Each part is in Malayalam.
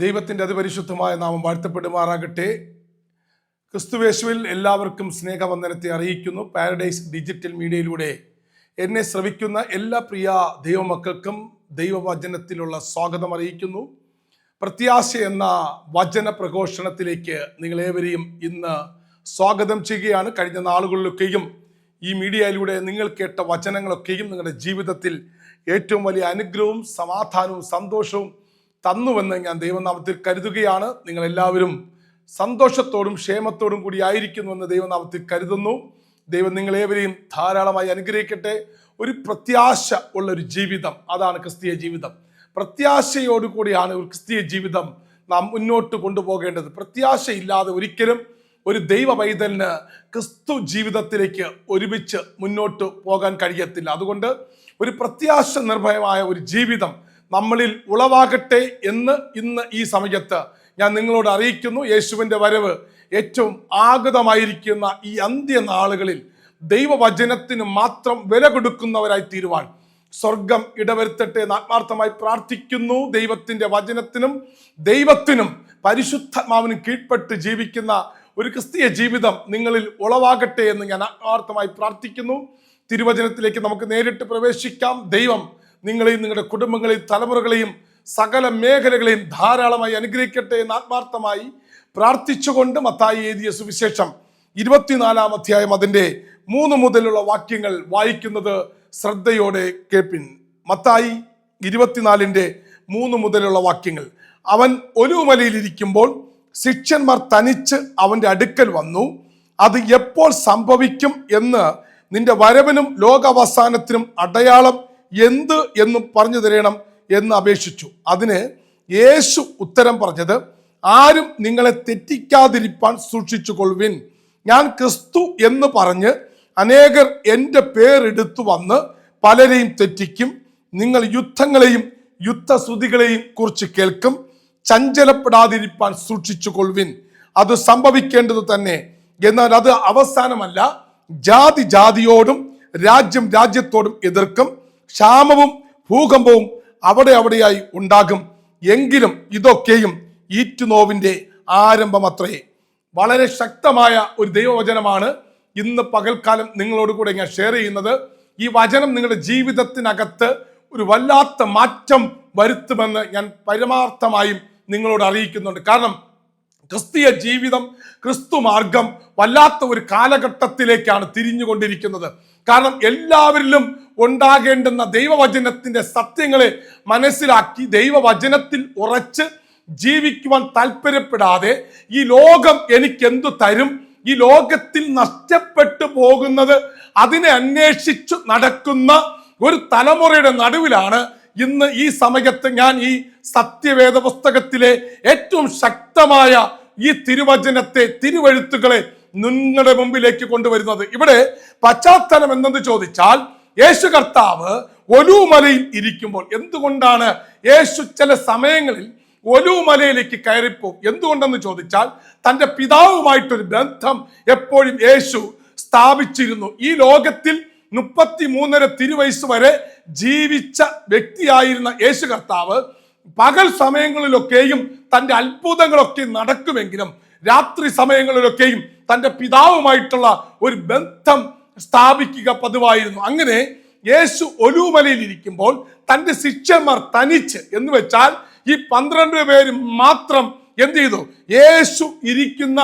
ദൈവത്തിന്റെ അതിപരിശുദ്ധമായ നാമം വാഴ്ത്തപ്പെടുമാറാകട്ടെ. ക്രിസ്തുവേശുവിൽ എല്ലാവർക്കും സ്നേഹവന്ദനത്തെ അറിയിക്കുന്നു. പാരഡൈസ് ഡിജിറ്റൽ മീഡിയയിലൂടെ എന്നെ ശ്രവിക്കുന്ന എല്ലാ പ്രിയ ദൈവമക്കൾക്കും ദൈവവചനത്തിലുള്ള സ്വാഗതം അറിയിക്കുന്നു. പ്രത്യാശ എന്ന വചന പ്രഘോഷണത്തിലേക്ക് നിങ്ങളേവരെയും ഇന്ന് സ്വാഗതം ചെയ്യുകയാണ്. കഴിഞ്ഞ നാളുകളിലൊക്കെയും ഈ മീഡിയയിലൂടെ നിങ്ങൾ കേട്ട വചനങ്ങളൊക്കെയും നിങ്ങളുടെ ജീവിതത്തിൽ ഏറ്റവും വലിയ അനുഗ്രഹവും സമാധാനവും സന്തോഷവും തന്നുവെന്ന് ഞാൻ ദൈവനാമത്തിൽ കരുതുകയാണ്. നിങ്ങൾ എല്ലാവരും സന്തോഷത്തോടും ക്ഷേമത്തോടും കൂടി ആയിരിക്കുന്നുവെന്ന് ദൈവനാമത്തിൽ കരുതുന്നു. ദൈവം നിങ്ങളേവരെയും ധാരാളമായി അനുഗ്രഹിക്കട്ടെ. ഒരു പ്രത്യാശ ഉള്ള ഒരു ജീവിതം. അതാണ് ക്രിസ്തീയ ജീവിതം. പ്രത്യാശയോടുകൂടിയാണ് ഒരു ക്രിസ്തീയ ജീവിതം നാം മുന്നോട്ട് കൊണ്ടുപോകേണ്ടത്. പ്രത്യാശയില്ലാതെ ഒരിക്കലും ഒരു ദൈവ പൈതലിന് ക്രിസ്തു ജീവിതത്തിലേക്ക് ഒരുമിച്ച് മുന്നോട്ട് പോകാൻ കഴിയത്തില്ല. അതുകൊണ്ട് ഒരു പ്രത്യാശ നിർഭയമായ ഒരു ജീവിതം നമ്മളിൽ ഉളവാകട്ടെ എന്ന് ഇന്ന് ഈ സമയത്ത് ഞാൻ നിങ്ങളോട് അറിയിക്കുന്നു. യേശുവിന്റെ വരവ് ഏറ്റവും ആഗതമായിരിക്കുന്ന ഈ അന്ത്യനാളുകളിൽ ദൈവവചനത്തിന് മാത്രം വില കൊടുക്കുന്നവരായി തീരുവാൻ സ്വർഗം ഇടവരുത്തട്ടെ എന്ന് ആത്മാർത്ഥമായി പ്രാർത്ഥിക്കുന്നു. ദൈവത്തിന്റെ വചനത്തിനും ദൈവത്തിനും പരിശുദ്ധാത്മാവിനും കീഴ്പ്പെട്ട് ജീവിക്കുന്ന ഒരു ക്രിസ്തീയ ജീവിതം നിങ്ങളിൽ ഉളവാകട്ടെ എന്ന് ഞാൻ ആത്മാർത്ഥമായി പ്രാർത്ഥിക്കുന്നു. തിരുവചനത്തിലേക്ക് നമുക്ക് നേരിട്ട് പ്രവേശിക്കാം. ദൈവം നിങ്ങളെയും നിങ്ങളുടെ കുടുംബങ്ങളെയും തലമുറകളെയും സകല മേഖലകളെയും ധാരാളമായി അനുഗ്രഹിക്കട്ടെ എന്ന് ആത്മാർത്ഥമായി പ്രാർത്ഥിച്ചുകൊണ്ട് മത്തായി എഴുതിയ സുവിശേഷം ഇരുപത്തിനാലാം അധ്യായം അതിന്റെ മൂന്ന് മുതലുള്ള വാക്യങ്ങൾ വായിക്കുന്നത് ശ്രദ്ധയോടെ കേൾപ്പിൻ. മത്തായി ഇരുപത്തിനാലിന്റെ മൂന്ന് മുതലുള്ള വാക്യങ്ങൾ. അവൻ ഒരു ഒലുമലയിലിരിക്കുമ്പോൾ ശിഷ്യന്മാർ തനിച്ച് അവന്റെ അടുക്കൽ വന്നു. അത് എപ്പോൾ സംഭവിക്കും എന്ന് നിന്റെ വരവിനും ലോകാവസാനത്തിനും അടയാളം എന്ത് എന്നും പറഞ്ഞു തരണം എന്ന് അപേക്ഷിച്ചു. അതിന് യേശു ഉത്തരം പറഞ്ഞത് ആരും നിങ്ങളെ തെറ്റിക്കാതിരിപ്പാൻ സൂക്ഷിച്ചു കൊള്ളുവിൻ ഞാൻ ക്രിസ്തു എന്ന് പറഞ്ഞ് അനേകർ എന്റെ പേരെടുത്തു വന്ന് പലരെയും തെറ്റിക്കും. നിങ്ങൾ യുദ്ധങ്ങളെയും യുദ്ധശ്രുതികളെയും കുറിച്ച് കേൾക്കും. ചഞ്ചലപ്പെടാതിരിപ്പാൻ സൂക്ഷിച്ചു കൊള്ളുവിൻ അത് സംഭവിക്കേണ്ടത് തന്നെ. എന്നാൽ അത് അവസാനമല്ല. ജാതി ജാതിയോടും രാജ്യം രാജ്യത്തോടും എതിർക്കും. ക്ഷാമവും ഭൂകമ്പവും അവിടെ അവിടെയായി ഉണ്ടാകും. എങ്കിലും ഇതൊക്കെയും ഈറ്റുനോവിന്റെ ആരംഭമത്രേ. വളരെ ശക്തമായ ഒരു ദൈവവചനമാണ് ഇന്ന് പകൽക്കാലം നിങ്ങളോട് കൂടെ ഞാൻ ഷെയർ ചെയ്യുന്നത്. ഈ വചനം നിങ്ങളുടെ ജീവിതത്തിനകത്ത് ഒരു വല്ലാത്ത മാറ്റം വരുത്തുമെന്ന് ഞാൻ പരമാർത്ഥമായും നിങ്ങളോട് അറിയിക്കുന്നുണ്ട്. കാരണം ക്രിസ്തീയ ജീവിതം ക്രിസ്തു മാർഗം വല്ലാത്ത ഒരു കാലഘട്ടത്തിലേക്കാണ് തിരിഞ്ഞുകൊണ്ടിരിക്കുന്നത്. കാരണം എല്ലാവരിലും ഉണ്ടാകേണ്ടുന്ന ദൈവവചനത്തിന്റെ സത്യങ്ങളെ മനസ്സിലാക്കി ദൈവവചനത്തിൽ ഉറച്ച് ജീവിക്കുവാൻ താല്പര്യപ്പെടാതെ ഈ ലോകം എനിക്ക് എന്തു തരും? ഈ ലോകത്തിൽ നഷ്ടപ്പെട്ടു പോകുന്നത് അതിനെ അന്വേഷിച്ചു നടക്കുന്ന ഒരു തലമുറയുടെ നടുവിലാണ് ഇന്ന് ഈ സമയത്ത് ഞാൻ ഈ സത്യവേദ പുസ്തകത്തിലെ ഏറ്റവും ശക്തമായ ഈ തിരുവചനത്തെ തിരുവഴുത്തുകളെ നിങ്ങളുടെ മുമ്പിലേക്ക് കൊണ്ടുവരുന്നത്. ഇവിടെ പശ്ചാത്തലം എന്തെന്ന് ചോദിച്ചാൽ യേശു കർത്താവ് ഒലുമലയിൽ ഇരിക്കുമ്പോൾ എന്തുകൊണ്ടാണ് യേശു ചില സമയങ്ങളിൽ ഒലുമലയിലേക്ക് കയറിപ്പോകും എന്തുകൊണ്ടെന്ന് ചോദിച്ചാൽ തന്റെ പിതാവുമായിട്ടൊരു ബന്ധം എപ്പോഴും യേശു സ്ഥാപിച്ചിരുന്നു. ഈ ലോകത്തിൽ മുപ്പത്തി മൂന്നര തിരുവയസ് വരെ ജീവിച്ച വ്യക്തിയായിരുന്ന യേശു കർത്താവ് പകൽ സമയങ്ങളിലൊക്കെയും തന്റെ അത്ഭുതങ്ങളൊക്കെ നടക്കുമെങ്കിലും രാത്രി സമയങ്ങളിലൊക്കെയും തന്റെ പിതാവുമായിട്ടുള്ള ഒരു ബന്ധം സ്ഥാപിക്കുക പതിവായിരുന്നു. അങ്ങനെ യേശു ഒലുമലയിൽ ഇരിക്കുമ്പോൾ തന്റെ ശിഷ്യന്മാർ തനിച്ച് എന്ന് വെച്ചാൽ ഈ പന്ത്രണ്ട് പേര് മാത്രം എന്ത് ചെയ്തു? യേശു ഇരിക്കുന്ന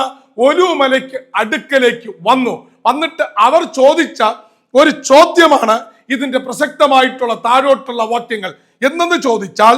ഒലുമലയ്ക്ക് അടുക്കലേക്ക് വന്നു. വന്നിട്ട് അവർ ചോദിച്ച ഒരു ചോദ്യമാണ് ഇതിന്റെ പ്രസക്തമായിട്ടുള്ള താഴോട്ടുള്ള വാക്യങ്ങൾ. എന്നെന്ന് ചോദിച്ചാൽ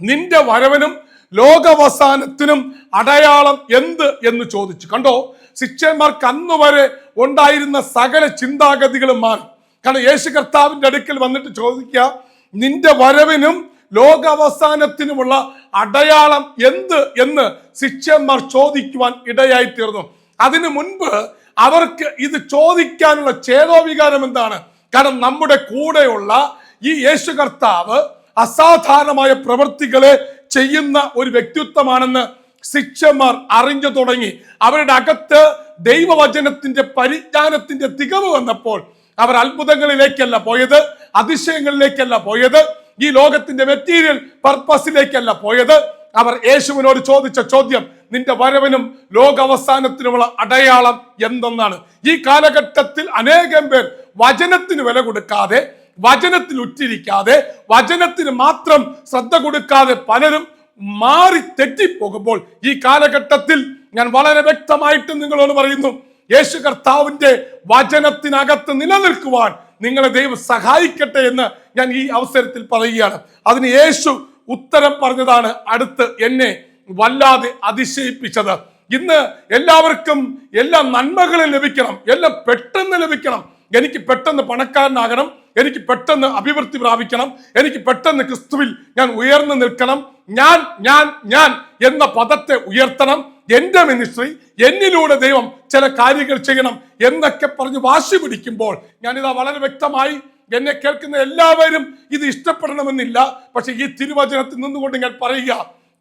നിന്റെ വരവനും ലോകവസാനത്തിനും അടയാളം എന്ത് എന്ന് ചോദിച്ചു. കണ്ടോ? ശിഷ്യന്മാർക്ക് അന്ന് വരെ ഉണ്ടായിരുന്ന സകല ചിന്താഗതികളും മാറി. കാരണം യേശു കർത്താവിന്റെ അടുക്കൽ വന്നിട്ട് ചോദിക്കുക നിന്റെ വരവിനും ലോകാവസാനത്തിനുമുള്ള അടയാളം എന്ത്? എന്ന് ശിഷ്യന്മാർ ചോദിക്കുവാൻ ഇടയായി തീർന്നു. അതിനു മുൻപ് അവർക്ക് ഇത് ചോദിക്കാനുള്ള ചേതോവികാരം എന്താണ്? കാരണം നമ്മുടെ കൂടെയുള്ള ഈ യേശു കർത്താവ് അസാധാരണമായ പ്രവൃത്തികളെ ചെയ്യുന്ന ഒരു വ്യക്തിത്വമാണെന്ന് ശിക്ഷന്മാർ അറിഞ്ഞു തുടങ്ങി. അവരുടെ അകത്ത് ദൈവവചനത്തിന്റെ പരിജ്ഞാനത്തിന്റെ തികവ് വന്നപ്പോൾ അവർ അത്ഭുതങ്ങളിലേക്കല്ല പോയത് അതിശയങ്ങളിലേക്കല്ല പോയത് ഈ ലോകത്തിന്റെ മെറ്റീരിയൽ പർപ്പസിലേക്കല്ല പോയത്. അവർ യേശുവിനോട് ചോദിച്ച ചോദ്യം നിന്റെ വരവിനും ലോകാവസാനത്തിനുമുള്ള അടയാളം എന്തെന്നാണ്? ഈ കാലഘട്ടത്തിൽ അനേകം പേർ വചനത്തിന് വില കൊടുക്കാതെ വചനത്തിൽ ഉറ്റിരിക്കാതെ വചനത്തിന് മാത്രം ശ്രദ്ധ കൊടുക്കാതെ പലരും മാറി തെറ്റിപ്പോകുമ്പോൾ ഈ കാലഘട്ടത്തിൽ ഞാൻ വളരെ വ്യക്തമായിട്ട് നിങ്ങളോട് പറയുന്നു യേശു കർത്താവിന്റെ വചനത്തിനകത്ത് നിലനിൽക്കുവാൻ നിങ്ങളെ ദൈവം സഹായിക്കട്ടെ എന്ന് ഞാൻ ഈ അവസരത്തിൽ പറയുകയാണ്. അതിന് യേശു ഉത്തരം പറഞ്ഞതാണ് അടുത്ത് എന്നെ വല്ലാതെ അതിശയിപ്പിച്ചത്. ഇന്ന് എല്ലാവർക്കും എല്ലാ നന്മകളും ലഭിക്കണം എല്ലാം പെട്ടെന്ന് ലഭിക്കണം. എനിക്ക് പെട്ടെന്ന് പണക്കാരനാകണം എനിക്ക് പെട്ടെന്ന് അഭിവൃദ്ധി പ്രാപിക്കണം എനിക്ക് പെട്ടെന്ന് ക്രിസ്തുവിൽ ഞാൻ ഉയർന്നു നിൽക്കണം ഞാൻ ഞാൻ ഞാൻ എന്ന പദത്തെ ഉയർത്തണം. എന്റെ മിനിസ്ട്രി എന്നിലൂടെ ദൈവം ചില കാര്യങ്ങൾ ചെയ്യണം എന്നൊക്കെ പറഞ്ഞ് വാശി പിടിക്കുമ്പോൾ ഞാനിതാ വളരെ വ്യക്തമായി എന്നെ കേൾക്കുന്ന എല്ലാവരും ഇത് ഇഷ്ടപ്പെടണമെന്നില്ല. പക്ഷെ ഈ തിരുവചനത്തിൽ നിന്നുകൊണ്ട് ഞാൻ പറയുക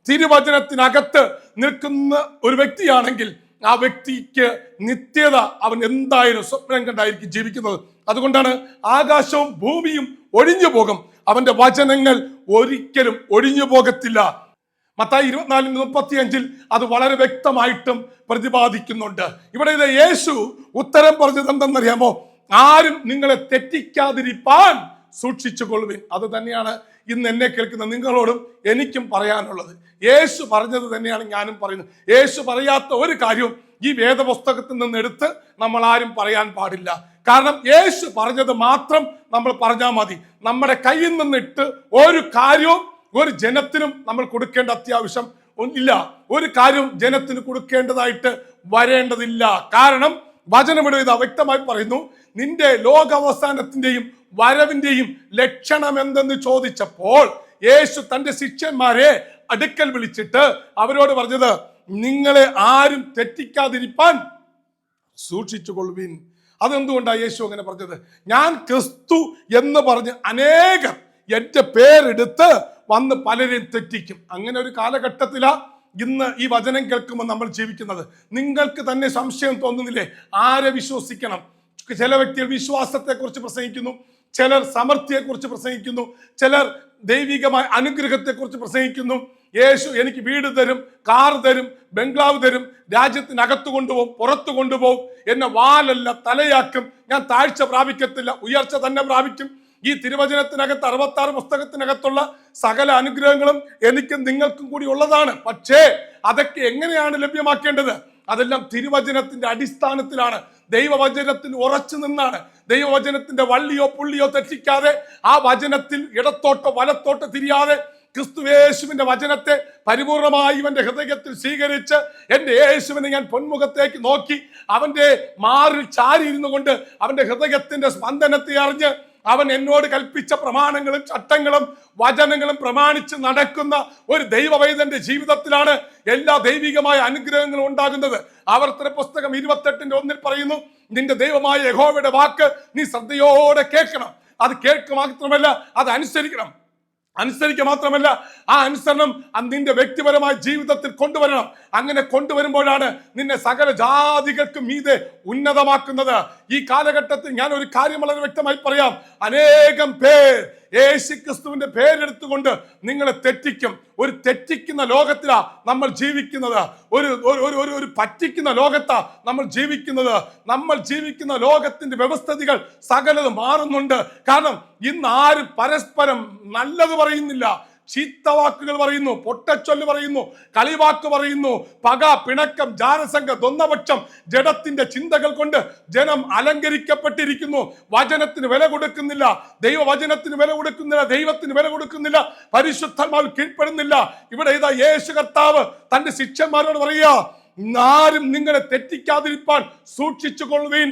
തിരുവചനത്തിനകത്ത് നിൽക്കുന്ന ഒരു വ്യക്തിയാണെങ്കിൽ ആ വ്യക്തിക്ക് നിത്യത അവൻ എന്തായാലും സ്വപ്നം കണ്ടായിരിക്കും ജീവിക്കുന്നത്. അതുകൊണ്ടാണ് ആകാശവും ഭൂമിയും ഒഴിഞ്ഞു പോകും. അവന്റെ വചനങ്ങൾ ഒരിക്കലും ഒഴിഞ്ഞു പോകത്തില്ല. മത്തായി ഇരുപത്തിനാലിന് മുപ്പത്തി അഞ്ചിൽ അത് വളരെ വ്യക്തമായിട്ടും പ്രതിപാദിക്കുന്നുണ്ട്. ഇവിടെ ഇത് യേശു ഉത്തരം പറഞ്ഞത് എന്തെന്നറിയാമോ ആരും നിങ്ങളെ തെറ്റിക്കാതിരിപ്പാൻ സൂക്ഷിച്ചു കൊള്ളുവിൻ അത് തന്നെയാണ് ഇന്ന് എന്നെ കേൾക്കുന്ന നിങ്ങളോടും എനിക്കും പറയാനുള്ളത്. യേശു പറഞ്ഞത് തന്നെയാണ് ഞാനും പറയുന്നത്. യേശു പറയാത്ത ഒരു കാര്യവും ഈ വേദപുസ്തകത്തിൽ നിന്ന് എടുത്ത് നമ്മൾ ആരും പറയാൻ പാടില്ല. കാരണം യേശു പറഞ്ഞത് മാത്രം നമ്മൾ പറഞ്ഞാൽ മതി. നമ്മുടെ കയ്യിൽ നിന്നിട്ട് ഒരു കാര്യവും ഒരു ജനത്തിനും നമ്മൾ കൊടുക്കേണ്ട അത്യാവശ്യം ഒന്നില്ല ഒരു കാര്യവും ജനത്തിന് കൊടുക്കേണ്ടതായിട്ട് വരേണ്ടതില്ല. കാരണം വചനം ഇത് വ്യക്തമായി പറയുന്നു. നിന്റെ ലോകാവസാനത്തിന്റെയും വരവിന്റെയും ലക്ഷണം എന്തെന്ന് ചോദിച്ചപ്പോൾ യേശു തന്റെ ശിഷ്യന്മാരെ അടുക്കൽ വിളിച്ചിട്ട് അവരോട് പറഞ്ഞത് നിങ്ങളെ ആരും തെറ്റിക്കാതിരിപ്പാൻ സൂക്ഷിച്ചുകൊള്ളുവിൻ. അതെന്തുകൊണ്ടാണ് യേശു അങ്ങനെ പറഞ്ഞത്? ഞാൻ ക്രിസ്തു എന്ന് പറഞ്ഞ് അനേകം എന്റെ പേരെടുത്ത് വന്ന് പലരെയും തെറ്റിക്കും. അങ്ങനെ ഒരു കാലഘട്ടത്തിലാണ് ഇന്ന് ഈ വചനം കേൾക്കുമ്പോൾ നമ്മൾ ജീവിക്കുന്നത്. നിങ്ങൾക്ക് തന്നെ സംശയം തോന്നുന്നില്ലേ? ആരെ വിശ്വസിക്കണം? ചില വ്യക്തികൾ വിശ്വാസത്തെക്കുറിച്ച് പ്രസംഗിക്കുന്നു ചിലർ സമൃദ്ധിയെക്കുറിച്ച് പ്രസംഗിക്കുന്നു ചിലർ ദൈവികമായ അനുഗ്രഹത്തെക്കുറിച്ച് പ്രസംഗിക്കുന്നു. യേശു എനിക്ക് വീട് തരും കാർ തരും ബംഗ്ലാവ് തരും രാജ്യത്തിനകത്ത് കൊണ്ടുപോകും പുറത്തു കൊണ്ടുപോകും എന്നെ വാലല്ല തലയാക്കും. ഞാൻ താഴ്ച പ്രാപിക്കത്തില്ല ഉയർച്ച തന്നെ പ്രാപിക്കും. ഈ തിരുവചനത്തിനകത്ത് അറുപത്തി ആറ് പുസ്തകത്തിനകത്തുള്ള സകല അനുഗ്രഹങ്ങളും എനിക്കും നിങ്ങൾക്കും കൂടി ഉള്ളതാണ്. പക്ഷേ അതൊക്കെ എങ്ങനെയാണ് ലഭ്യമാക്കേണ്ടത്? അതെല്ലാം തിരുവചനത്തിന്റെ അടിസ്ഥാനത്തിലാണ്. ദൈവവചനത്തിൽ ഉറച്ചു നിന്നാണ്. ദൈവവചനത്തിന്റെ വള്ളിയോ പുള്ളിയോ തെറ്റിക്കാതെ ആ വചനത്തിൽ ഇടത്തോട്ടോ വലത്തോട്ടോ തിരിയാതെ ക്രിസ്തുവേശുവിന്റെ വചനത്തെ പരിപൂർണമായി ഇവന്റെ ഹൃദയത്തിൽ സ്വീകരിച്ച് എന്റെ യേശുവിനെ ഞാൻ പൊന്മുഖത്തേക്ക് നോക്കി അവന്റെ മാറിൽ ചാരി ഇരുന്നു കൊണ്ട് അവന്റെ ഹൃദയത്തിന്റെ സ്പന്ദനത്തെ അറിഞ്ഞ് അവൻ എന്നോട് കൽപ്പിച്ച പ്രമാണങ്ങളും ചട്ടങ്ങളും വചനങ്ങളും പ്രമാണിച്ച് നടക്കുന്ന ഒരു ദൈവവൈദന്റെ ജീവിതത്തിലാണ് എല്ലാ ദൈവികമായ അനുഗ്രഹങ്ങളും ഉണ്ടാകുന്നത്. ആവർത്തന പുസ്തകം ഇരുപത്തെട്ടിന്റെ ഒന്നിൽ പറയുന്നു നിന്റെ ദൈവമായ യഹോവയുടെ വാക്ക് നീ ശ്രദ്ധയോടെ കേൾക്കണം. അത് കേൾക്കുക മാത്രമല്ല അത് അനുസരിക്കണം. അനുസരിക്കുക മാത്രമല്ല ആ അനുസരണം നിന്റെ വ്യക്തിപരമായ ജീവിതത്തിൽ കൊണ്ടുവരണം. അങ്ങനെ കൊണ്ടുവരുമ്പോഴാണ് നിന്നെ സകല ജാതികൾക്കും മീതെ ഉന്നതമാക്കുന്നത്. ഈ കാലഘട്ടത്തിൽ ഞാൻ ഒരു കാര്യം വളരെ വ്യക്തമായി പറയാം. അനേകം പേർ യേശു ക്രിസ്തുവിന്റെ പേരെടുത്തുകൊണ്ട് നിങ്ങളെ തെറ്റിക്കും. ഒരു തെറ്റിക്കുന്ന ലോകത്തിലാ നമ്മൾ ജീവിക്കുന്നത്. ഒരു ഒരു- ഒരു ഒരു പറ്റിക്കുന്ന ലോകത്താ നമ്മൾ ജീവിക്കുന്നത്. നമ്മൾ ജീവിക്കുന്ന ലോകത്തിന്റെ വ്യവസ്ഥിതികൾ സകലത് മാറുന്നുണ്ട്. കാരണം ഇന്ന് ആരും പരസ്പരം നല്ലത് പറയുന്നില്ല. ചീത്തവാക്കുകൾ പറയുന്നു പൊട്ടച്ചൊല്ല് പറയുന്നു കളിവാക്ക് പറയുന്നു പക പിണക്കം ജാനസംഘ ദ്വന്ദ്പക്ഷം ജഡത്തിന്റെ ചിന്തകൾ കൊണ്ട് ജനം അലങ്കരിക്കപ്പെട്ടിരിക്കുന്നു. വചനത്തിന് വില കൊടുക്കുന്നില്ല ദൈവവചനത്തിന് വില കൊടുക്കുന്നില്ല ദൈവത്തിന് വില കൊടുക്കുന്നില്ല പരിശുദ്ധന്മാർ കീഴ്പ്പെടുന്നില്ല. ഇവിടെ ഇതാ യേശു കർത്താവ് തന്റെ ശിഷ്യന്മാരോട് പറയുക ആരും നിങ്ങളെ തെറ്റിക്കാതിരിപ്പാൻ സൂക്ഷിച്ചു കൊള്ളുവീൻ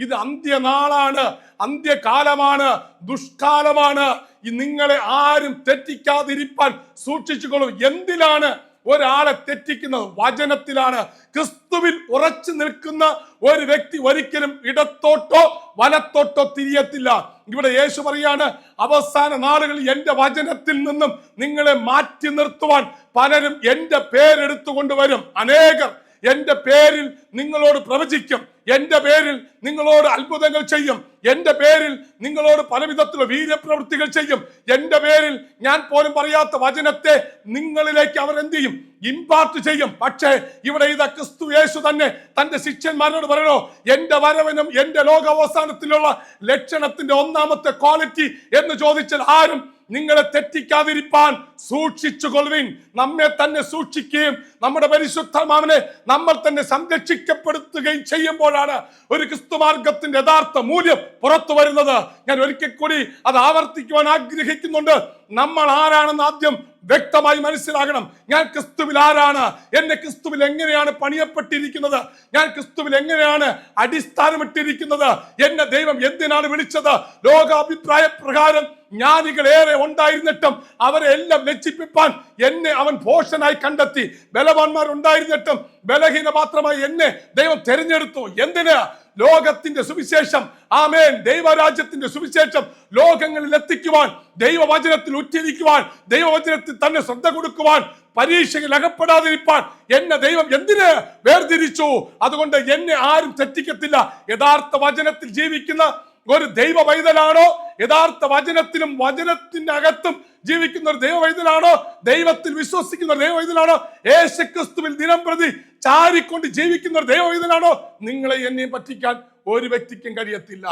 ഇത് അന്ത്യനാളാണ് അന്ത്യകാലമാണ് ദുഷ്കാലമാണ്. നിങ്ങളെ ആരും തെറ്റിക്കാതിരിപ്പാൻ സൂക്ഷിച്ചുകൊള്ളൂ. എന്തിലാണ് ഒരാളെ തെറ്റിക്കുന്നത്? വചനത്തിലാണ്. ക്രിസ്തുവിൽ ഉറച്ചു നിൽക്കുന്ന ഒരു വ്യക്തി ഒരിക്കലും ഇടത്തോട്ടോ വലത്തോട്ടോ തിരിയത്തില്ല. ഇവിടെ യേശു പറയാണ് അവസാന നാളുകളിൽ എന്റെ വചനത്തിൽ നിന്നും നിങ്ങളെ മാറ്റി നിർത്തുവാൻ പലരും എന്റെ പേരെടുത്തുകൊണ്ട് വരും. അനേകർ എന്റെ പേരിൽ നിങ്ങളോട് പ്രവചിക്കും. എന്റെ പേരിൽ നിങ്ങളോട് അത്ഭുതങ്ങൾ ചെയ്യും. എന്റെ പേരിൽ നിങ്ങളോട് പലവിധത്തിലുള്ള വീര്യപ്രവൃത്തികൾ ചെയ്യും. എന്റെ പേരിൽ ഞാൻ പോലും പറയാത്ത വചനത്തെ നിങ്ങളിലേക്ക് അവർ എന്ത് ചെയ്യും? ഇമ്പാർട്ട് ചെയ്യും. പക്ഷേ ഇവിടെ ഇത് ക്രിസ്തു യേശു തന്നെ തന്റെ ശിഷ്യന്മാരോട് പറയണോ? എന്റെ വരവനും എന്റെ ലോകാവസാനത്തിലുള്ള ലക്ഷണത്തിന്റെ ഒന്നാമത്തെ ക്വാളിറ്റി എന്ന് ചോദിച്ചാൽ ആരും നിങ്ങളെ തെറ്റിക്കാതിരിപ്പാൻ സൂക്ഷിച്ചു കൊള്ളുവിൻ നമ്മെ തന്നെ സൂക്ഷിക്കുകയും നമ്മുടെ പരിശുദ്ധമാവിനെ നമ്മൾ തന്നെ സംരക്ഷിക്കപ്പെടുത്തുകയും ചെയ്യുമ്പോഴാണ് ഒരു ക്രിസ്തുമാർഗത്തിന്റെ യഥാർത്ഥ മൂല്യം പുറത്തു വരുന്നത്. ഞാൻ ഒരിക്കൽ കൂടി അത് ആവർത്തിക്കുവാൻ ആഗ്രഹിക്കുന്നുണ്ട്. നമ്മൾ ആരാണെന്ന് ആദ്യം വ്യക്തമായി മനസ്സിലാകണം. ഞാൻ ക്രിസ്തുവിൽ ആരാണ്? എന്നെ ക്രിസ്തുവിൽ എങ്ങനെയാണ് പണിയപ്പെട്ടിരിക്കുന്നത്? ഞാൻ ക്രിസ്തുവിൽ എങ്ങനെയാണ് അടിസ്ഥാനമിട്ടിരിക്കുന്നത്? എന്നെ ദൈവം എന്തിനാണ് വിളിച്ചത്? ലോകാഭിപ്രായ പ്രകാരം ജ്ഞാനികൾ ഏറെ ഉണ്ടായിരുന്നിട്ടും അവരെ എല്ലാം ലജ്ജിപ്പിപ്പാൻ എന്നെ അവൻ ഭോഷനായി കണ്ടെത്തി. ബലവാന്മാർ ഉണ്ടായിരുന്നിട്ടും ബലഹീന മാത്രമായി എന്നെ ദൈവം തെരഞ്ഞെടുത്തു. എന്തിന്? ലോകത്തിന്റെ സുവിശേഷം. ആമേൻ. ദൈവരാജ്യത്തിന്റെ സുവിശേഷം. ലോകങ്ങളിൽ എത്തിക്കുവാൻ ദൈവവചനത്തിൽ ഉറ്റിരിക്കുവാൻ ദൈവവചനത്തിൽ തന്നെ ശ്രദ്ധ കൊടുക്കുവാൻ പരീക്ഷയിൽ അകപ്പെടാതിരിപ്പാൻ എന്നെ ദൈവം എന്തിന് വേർതിരിച്ചു? അതുകൊണ്ട് എന്നെ ആരും തെറ്റിക്കത്തില്ല. യഥാർത്ഥ വചനത്തിൽ ജീവിക്കുന്ന ഒരു ദൈവ വൈതലാണോ യഥാർത്ഥ വചനത്തിലും വചനത്തിന്റെ അകത്തും ജീവിക്കുന്ന ഒരു ദൈവ വൈതലാണോ ദൈവത്തിൽ വിശ്വസിക്കുന്ന ഒരു ദൈവ വൈതലാണോ യേശുക്രിസ്തുവിൽ ദിനം പ്രതി ചാരിക്കൊണ്ട് ജീവിക്കുന്ന ഒരു ദൈവ വൈതലാണോ നിങ്ങളെ എന്നെയും പറ്റിക്കാൻ ഒരു വ്യക്തിക്കും കഴിയത്തില്ല.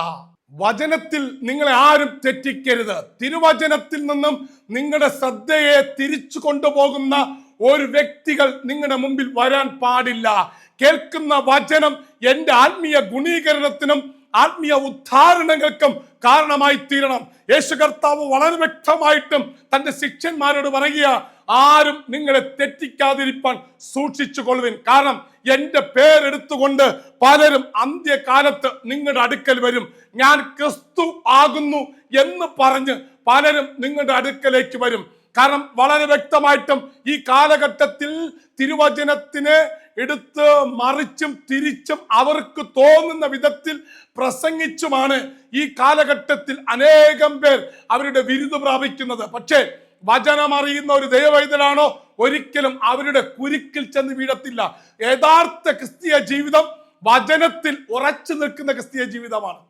വചനത്തിൽ നിങ്ങളെ ആരും തെറ്റിക്കരുത്. തിരുവചനത്തിൽ നിന്നും നിങ്ങളുടെ ശ്രദ്ധയെ തിരിച്ചു കൊണ്ടുപോകുന്ന ഒരു വ്യക്തികൾ നിങ്ങളുടെ മുമ്പിൽ വരാൻ പാടില്ല. കേൾക്കുന്ന വചനം എന്റെ ആത്മീയ ഗുണീകരണത്തിനും ആത്മീയ ഉദ്ധാരണങ്ങൾക്കും കാരണമായി തീരണം. യേശു കർത്താവ് വളരെ വ്യക്തമായിട്ടും തന്റെ ശിഷ്യന്മാരോട് പറയുക ആരും നിങ്ങളെ തെറ്റിക്കാതിരിപ്പാൻ സൂക്ഷിച്ചു കൊള്ളുവിൻ കാരണം എന്റെ പേരെടുത്തുകൊണ്ട് പലരും അന്ത്യകാലത്ത് നിങ്ങളുടെ അടുക്കൽ വരും. ഞാൻ ക്രിസ്തു ആകുന്നു എന്ന് പറഞ്ഞ് പലരും നിങ്ങളുടെ അടുക്കലേക്ക് വരും. കാരണം വളരെ വ്യക്തമായിട്ടും ഈ കാലഘട്ടത്തിൽ തിരുവചനത്തിനെ എടുത്ത് മറിച്ചും തിരിച്ചും അവർക്ക് തോന്നുന്ന വിധത്തിൽ പ്രസംഗിച്ചുമാണ് ഈ കാലഘട്ടത്തിൽ അനേകം പേർ അവരുടെ വിരുദ് പ്രാപിക്കുന്നത്. പക്ഷേ വചനം അറിയുന്ന ഒരു ദൈവവൈദ്യനാണോ? ഒരിക്കലും അവരുടെ കുരുക്കിൽ ചെന്ന് വീഴത്തില്ല. യഥാർത്ഥ ക്രിസ്തീയ ജീവിതം വചനത്തിൽ ഉറച്ചു നിൽക്കുന്ന ക്രിസ്തീയ ജീവിതമാണ്.